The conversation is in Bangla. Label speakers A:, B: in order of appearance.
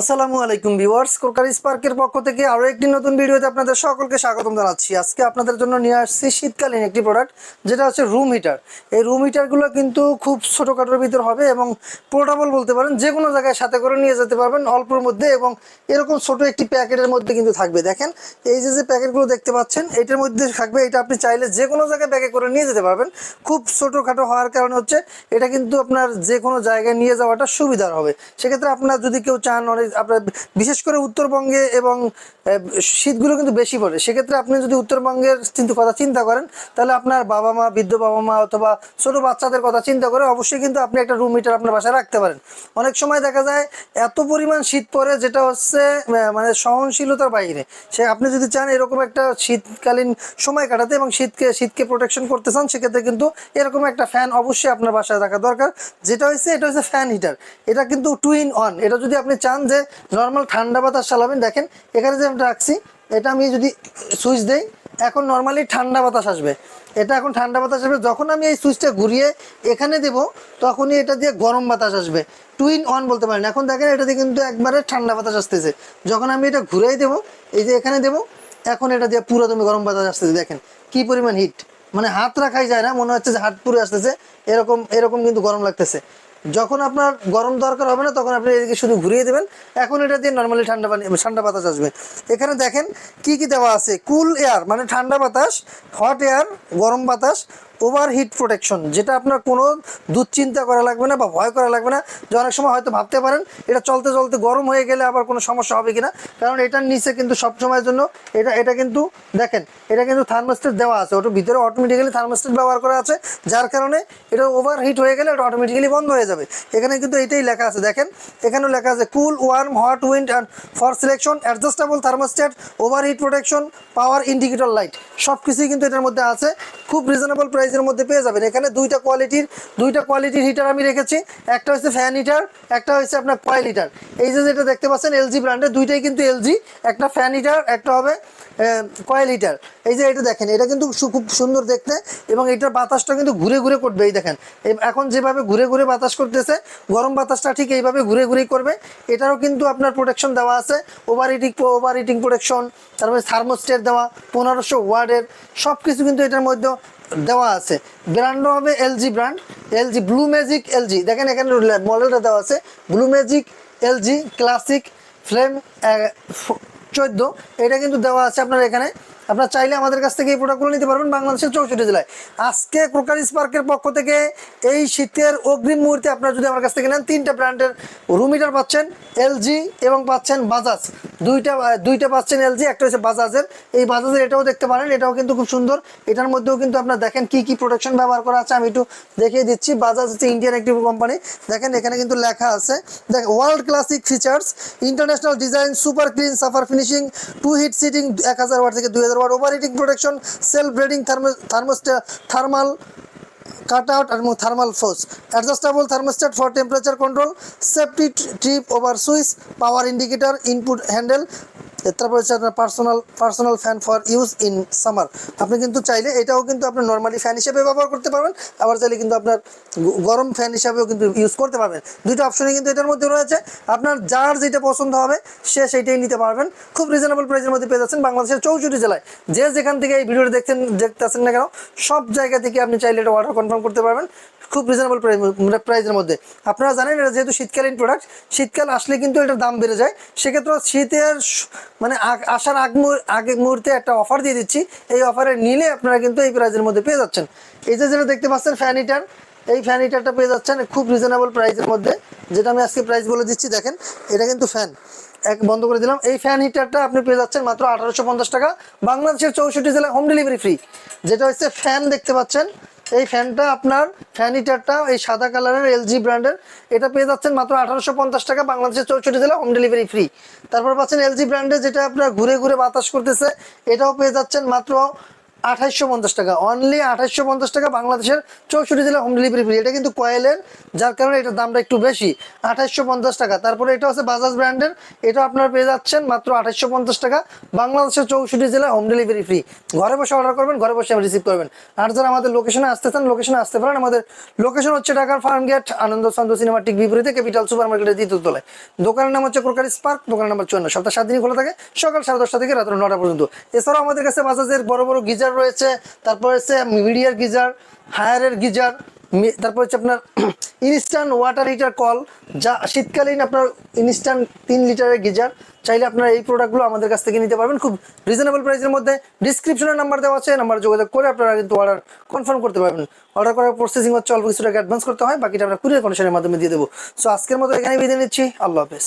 A: আসসালামু আলাইকুম ভিউয়ার্স কোরকারি স্পার্কের পক্ষ থেকে আরও একটি নতুন ভিডিওতে আপনাদের সকলকে স্বাগতম জানাচ্ছি। আজকে আপনাদের জন্য নিয়ে আসছি শীতকালীন একটি প্রোডাক্ট যেটা হচ্ছে রুম হিটার এই রুম হিটারগুলো কিন্তু খুব ছোটোখাটোর ভিতর হবে এবং পোর্টাবল বলতে পারেন, যে কোনো জায়গায় সাথে করে নিয়ে যেতে পারবেন অল্পর মধ্যে এবং এরকম ছোট একটি প্যাকেটের মধ্যে কিন্তু থাকবে। দেখেন, এই যে যে প্যাকেটগুলো দেখতে পাচ্ছেন, এটার মধ্যে থাকবে, এটা আপনি চাইলে যে কোনো জায়গায় ব্যাগে করে নিয়ে যেতে পারবেন। খুব ছোটোখাটো হওয়ার কারণে হচ্ছে, এটা কিন্তু আপনার যে কোনো জায়গায় নিয়ে যাওয়াটা সুবিধার হবে। সেক্ষেত্রে আপনার যদি কেউ চান অনেক আপনার বিশেষ করে উত্তরবঙ্গে এবং শীতগুলো কিন্তু বেশি পড়ে। সেক্ষেত্রে আপনি যদি উত্তরবঙ্গের চিন্তা, কথা চিন্তা করেন, তাহলে আপনার বাবা মা বৃদ্ধ বাবা মা অথবা ছোট বাচ্চাদের কথা চিন্তা করে অবশ্যই কিন্তু আপনি একটা রুম হিটার আপনার বাসায় রাখতে পারেন। অনেক সময় দেখা যায় এত পরিমাণ শীত পড়ে, যেটা হচ্ছে মানে সহনশীলতার বাইরে। সে, আপনি যদি চান এরকম একটা শীতকালীন সময় কাটাতে এবং শীতকে শীতকে প্রোটেকশন করতে চান, সেক্ষেত্রে কিন্তু এরকম একটা ফ্যান অবশ্যই আপনার বাসায় রাখা দরকার। যেটা হচ্ছে এটা হচ্ছে ফ্যান হিটার এটা কিন্তু টু ইন ওয়ান এটা যদি আপনি চান যে নর্মাল ঠান্ডা বাতাস চালাবেন। দেখেন, এখানে যে আমি রাখছি, এটা আমি যদি সুইচ দেই, এখন নর্মালি ঠান্ডা বাতাস আসবে। এটা এখন ঠান্ডা বাতাস আসবে, যখন আমি এই সুইচটা ঘুরিয়ে এখানে দেব, তখনই এটা দিয়ে গরম বাতাস আসবে। টু ইন ওয়ান বলতে পারেন। এখন দেখেন, এটা দিয়ে কিন্তু একবারে ঠান্ডা বাতাস আসতেছে। যখন আমি এটা ঘুরাই দেবো, এই যে এখানে দেবো, এখন এটা দিয়ে পুরো তুমি গরম বাতাস আসতেছে। দেখেন, কি পরিমাণ হিট মানে হাত রাখাই যায় না, মনে হচ্ছে যে হাত পুরো আসতেছে। এরকম এরকম কিন্তু গরম লাগতেছে। যখন আপনার গরম দরকার হবে না, তখন আপনি এদিকে শুধু ঘুরিয়ে দেবেন। এখন এটা দিয়ে নর্মালি ঠান্ডা পানি, ঠান্ডা বাতাস আসবে। এখানে দেখেন কি কি দেওয়া আছে? কুল এয়ার মানে ঠান্ডা বাতাস হট এয়ার গরম বাতাস ওভার হিট প্রোটেকশন যেটা আপনার কোনো দুশ্চিন্তা করা লাগবে না বা ভয় করা লাগবে না। যে অনেক সময় হয়তো ভাবতে পারেন, এটা চলতে চলতে গরম হয়ে গেলে আবার কোনো সমস্যা হবে কিনা। কারণ এটার নিচে কিন্তু সব সময়ের জন্য এটা এটা কিন্তু দেখেন, এটা কিন্তু থার্মোস্টেট দেওয়া আছে। ওটার ভিতরে অটোমেটিক্যালি থার্মোস্টেট ব্যবহার করা আছে, যার কারণে এটা ওভার হিট হয়ে গেলে এটা অটোমেটিক্যালি বন্ধ হয়ে যাবে। এখানে কিন্তু এটাই লেখা আছে। দেখেন, এখানেও লেখা আছে cool warm hot wind and for selection adjustable thermostat over heat protection power indicator light সব কিছুই কিন্তু এটার মধ্যে আছে। খুব রিজনেবল প্রাইসের মধ্যে পেয়ে যাবেন। এখানে দুইটা কোয়ালিটির দুইটা কোয়ালিটির হিটার আমি রেখেছি। একটা হচ্ছে ফ্যান হিটার একটা হচ্ছে আপনার কয়েল হিটার এই যে যেটা দেখতে পাচ্ছেন এলজি ব্র্যান্ডের দুইটাই কিন্তু এলজি একটা ফ্যান হিটার একটা হবে কয়েল হিটার এই যে এটা দেখেন, এটা কিন্তু খুব সুন্দর দেখতে এবং এটার বাতাসটা কিন্তু ঘুরে ঘুরে করবে, এই দেখেন। এখন যেভাবে ঘুরে ঘুরে বাতাস করতেছে, গরম বাতাসটা ঠিক এইভাবে ঘুরে ঘুরেই করবে। এটারও কিন্তু আপনার প্রোটেকশন দেওয়া আছে over heating over heating protection তারপরে থার্মোস্টেট দেওয়া, পনেরোশো ওয়ার্ডের সব কিছু কিন্তু এটার মধ্যে দেওয়া আছে। ব্র্যান্ডও হবে LG brand LG blue magic LG দেখেন এখানে মডেলটা দেওয়া আছে blue magic LG classic flame চোদ্দ এটা কিন্তু দেওয়া আছে আপনার এখানে আপনার চাইলে আমাদের কাছ থেকে এই প্রোডাক্টগুলো নিতে পারবেন বাংলাদেশের চৌষট্টি জেলায়। আজকে ক্রোকারি স্পার্কের পক্ষ থেকে এই শীতের অগ্রিম মুহূর্তে আপনারা যদি আমার কাছ থেকে নেন, তিনটা ব্র্যান্ডের রুম হিটার পাচ্ছেন এলজি এবং পাচ্ছেন বাজাজ দুইটা দুইটা পাচ্ছেন এলজি একটা হচ্ছে বাজাজের এই বাজাজের এটাও দেখতে পারেন, এটাও কিন্তু খুব সুন্দর। এটার মধ্যেও কিন্তু আপনার দেখেন কি কি প্রোটেকশন ব্যবহার করা আছে, আমি একটু দেখিয়ে দিচ্ছি। বাজাজ হচ্ছে ইন্ডিয়ান একটি কোম্পানি দেখেন, এখানে কিন্তু লেখা আছে। দেখ world classic features international design super clean safer finishing two heat setting এক হাজার ওয়াট থেকে দুই হাজার watt over heating protection self breading thermostat thermal cut out এবং thermal force adjustable thermostat for temperature control safety trip over switch power indicator input handle তারপর হচ্ছে আপনার personal personal fan for use in summer আপনি কিন্তু চাইলে এটাও কিন্তু আপনি নর্মালি ফ্যান হিসেবে ব্যবহার করতে পারবেন, আবার চাইলে কিন্তু আপনার গরম ফ্যান হিসাবেও কিন্তু ইউজ করতে পারবেন। দুইটা অপশনই কিন্তু এটার মধ্যে রয়েছে। আপনার যার যেটা পছন্দ হবে, সে সেইটাই নিতে পারবেন। খুব রিজনেবল প্রাইসের মধ্যে পেয়ে যাচ্ছেন বাংলাদেশের চৌষট্টি জেলায়। যে যেখান থেকে এই ভিডিওটা দেখছেন, দেখতেছেন না কেন, সব জায়গা থেকে আপনি চাইলে এটা অর্ডার কনফার্ম করতে পারবেন। খুব রিজনেবল প্রাইসের মধ্যে। আপনারা জানেন এটা যেহেতু শীতকালীন প্রোডাক্ট শীতকাল আসলে কিন্তু এটার দাম বেড়ে যায়। সেক্ষেত্রে শীতের মানে আসার আগ আগে মুহূর্তে একটা অফার দিয়ে দিচ্ছি। এই অফারে নিলে আপনারা কিন্তু এই প্রাইসের মধ্যে পেয়ে যাচ্ছেন। এই যে যেটা দেখতে পাচ্ছেন ফ্যান হিটার এই ফ্যান হিটারটা পেয়ে যাচ্ছেন খুব রিজনেবল প্রাইসের মধ্যে। যেটা আমি আজকে প্রাইস বলে দিচ্ছি, দেখেন, এটা কিন্তু ফ্যান এক বন্ধ করে দিলাম। এই ফ্যান হিটারটা আপনি পেয়ে যাচ্ছেন মাত্র আঠারোশো পঞ্চাশ টাকা। বাংলাদেশের চৌষট্টি জেলায় হোম ডেলিভারি ফ্রি যেটা হচ্ছে ফ্যান দেখতে পাচ্ছেন। এই ফ্যানটা আপনার ফ্যান হিটারটা এই সাদা কালারের এলজি ব্র্যান্ডের এটা পেয়ে যাচ্ছেন মাত্র আঠারোশো পঞ্চাশ টাকা, বাংলাদেশের চৌষট্টি জেলা হোম ডেলিভারি ফ্রি তারপর পাচ্ছেন এলজি ব্র্যান্ডের যেটা আপনার ঘুরে ঘুরে বাতাস করতেছে, এটাও পেয়ে যাচ্ছেন মাত্র আঠাইশশো পঞ্চাশ টাকা। অনলি আঠাইশশো পঞ্চাশ টাকা বাংলাদেশের চৌষট্টি জেলা হোম ডেলিভারি ফ্রি এটা কিন্তু কয়েলের যার কারণে এটার দামটা একটু বেশি। আঠাইশশো পঞ্চাশ টাকা। তারপরে এটা হচ্ছে বাজাজ ব্র্যান্ডের এটা আপনারা পেয়ে যাচ্ছেন মাত্র পঞ্চাশ টাকা বাংলাদেশের চৌষট্টি জেলা হোম ডেলিভারি ফ্রি ঘরে বসে অর্ডার করবেন, ঘরে বসে রিসিভ করবেন। আর যারা আমাদের লোকেশনে আসতে চান লোকেশনে আসতে পারেন। আমাদের লোকেশন হচ্ছে ঢাকার farm gate Ananda Chandra cinematic বিপরীতে ক্যাপিটাল সুপার মার্কেটের দ্বিতীয় তলায়। দোকানের নাম হচ্ছে ক্রোকারি স্পার্ক দোকানের নাম্বার চুয়ান্ন। সপ্তাহ সাত দিনই খোলা থাকে, সকাল সাড়ে দশটা থেকে রাত্র নটা পর্যন্ত। এছাড়াও আমাদের কাছে বাজাজের বড় বড় গিজার রয়েছে, তারপর হচ্ছে মিডিয়ার গিজার, হায়ারের গিজার তারপর হচ্ছে আপনার ইনস্ট্যান্ট ওয়াটার হিটার কল যা শীতকালীন আপনার ইনস্ট্যান্ট তিন লিটারের গিজার, চাইলে আপনারা এই প্রোডাক্টগুলো আমাদের কাছ থেকে নিতে পারবেন। খুব রিজনেবল প্রাইসের মধ্যে ডিসক্রিপশনের নাম্বার দেওয়া আছে নাম্বার যোগাযোগ করে আপনারা কিন্তু অর্ডার কনফার্ম করতে পারবেন। অর্ডার করার প্রসেসিং হচ্ছে অল্প কিছু টাকা অ্যাডভান্স করতে হয়, বাকিটা আমরা কুরিয়ার কন্ডিশনের মাধ্যমে দিয়ে দেবো। সো আজকের মতো এখানে বিদায় নিচ্ছি, আল্লাহ হাফেজ।